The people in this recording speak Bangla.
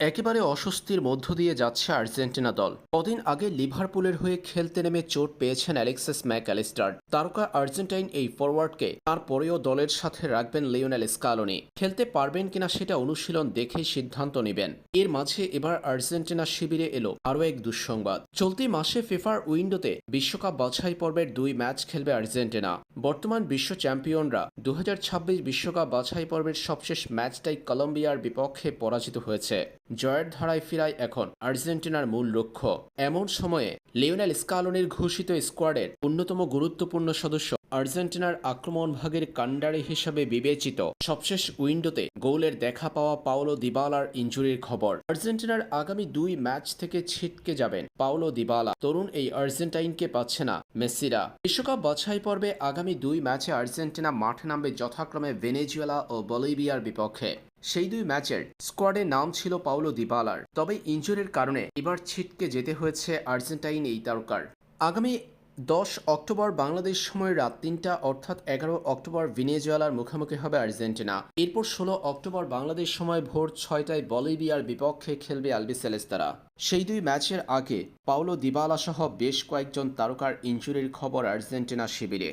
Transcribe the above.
একেবারে অস্বস্তির মধ্য দিয়ে যাচ্ছে আর্জেন্টিনা দল। কদিন আগে লিভারপুলের হয়ে খেলতে নেমে চোট পেয়েছেন অ্যালেক্সিস ম্যাকঅ্যালিস্টার তারকা আর্জেন্টাইন এই ফরওয়ার্ডকে তারপরেও দলের সাথে রাখবেন লিওনেল স্কালোনি। খেলতে পারবেন কিনা সেটা অনুশীলন দেখে সিদ্ধান্ত নেবেন। এর মাঝে এবার আর্জেন্টিনা শিবিরে এলো আরও এক দুঃসংবাদ। চলতি মাসে ফিফার উইন্ডোতে বিশ্বকাপ বাছাই পর্বের দুই ম্যাচ খেলবে আর্জেন্টিনা। বর্তমান বিশ্ব চ্যাম্পিয়নরা দু বিশ্বকাপ বাছাই পর্বের সবশেষ ম্যাচটাই কলম্বিয়ার বিপক্ষে পরাজিত হয়েছে। জয়ের ধারায় ফিরায় এখন আর্জেন্টিনার মূল লক্ষ্য। এমন সময়ে লিওনেল স্কালোনির ঘোষিত স্কোয়াডের অন্যতম গুরুত্বপূর্ণ সদস্য আর্জেন্টিনার আক্রমণ ভাগের কাণ্ডারি হিসাবে বিবেচিত। সবশেষ উইন্ডোতে গোলের দেখা পাওয়া পাওলো দিবালার ইঞ্জুরির খবর। আর্জেন্টিনার আগামী দুই ম্যাচ থেকে ছিটকে যাবেন পাওলো দিবালা। তরুণ এই আর্জেন্টাইনকে পাচ্ছে না, মেসিরা। বিশ্বকাপ বাছাই পর্বে আগামী দুই ম্যাচে আর্জেন্টিনা মাঠে নামবে যথাক্রমে ভেনেজুয়েলা ও বলিভিয়ার বিপক্ষে। সেই দুই ম্যাচের স্কোয়াডে নাম ছিল পাওলো দিবালার। তবে ইঞ্জুরির কারণে এবার ছিটকে যেতে হয়েছে আর্জেন্টাইন এই তারকার। আগামী দশ অক্টোবর বাংলাদেশ সময় রাত তিনটা, অর্থাৎ এগারো অক্টোবর ভিনেজুয়ালার মুখোমুখি হবে আর্জেন্টিনা। এরপর ষোলো অক্টোবর বাংলাদেশ সময় ভোর ছয়টায় বলিভিয়ার বিপক্ষে খেলবে আলবি সেলেস্তারা সেই দুই ম্যাচের আগে পাওলো দিবালা সহ বেশ কয়েকজন তারকার ইঞ্জুরির খবর আর্জেন্টিনা শিবিরে।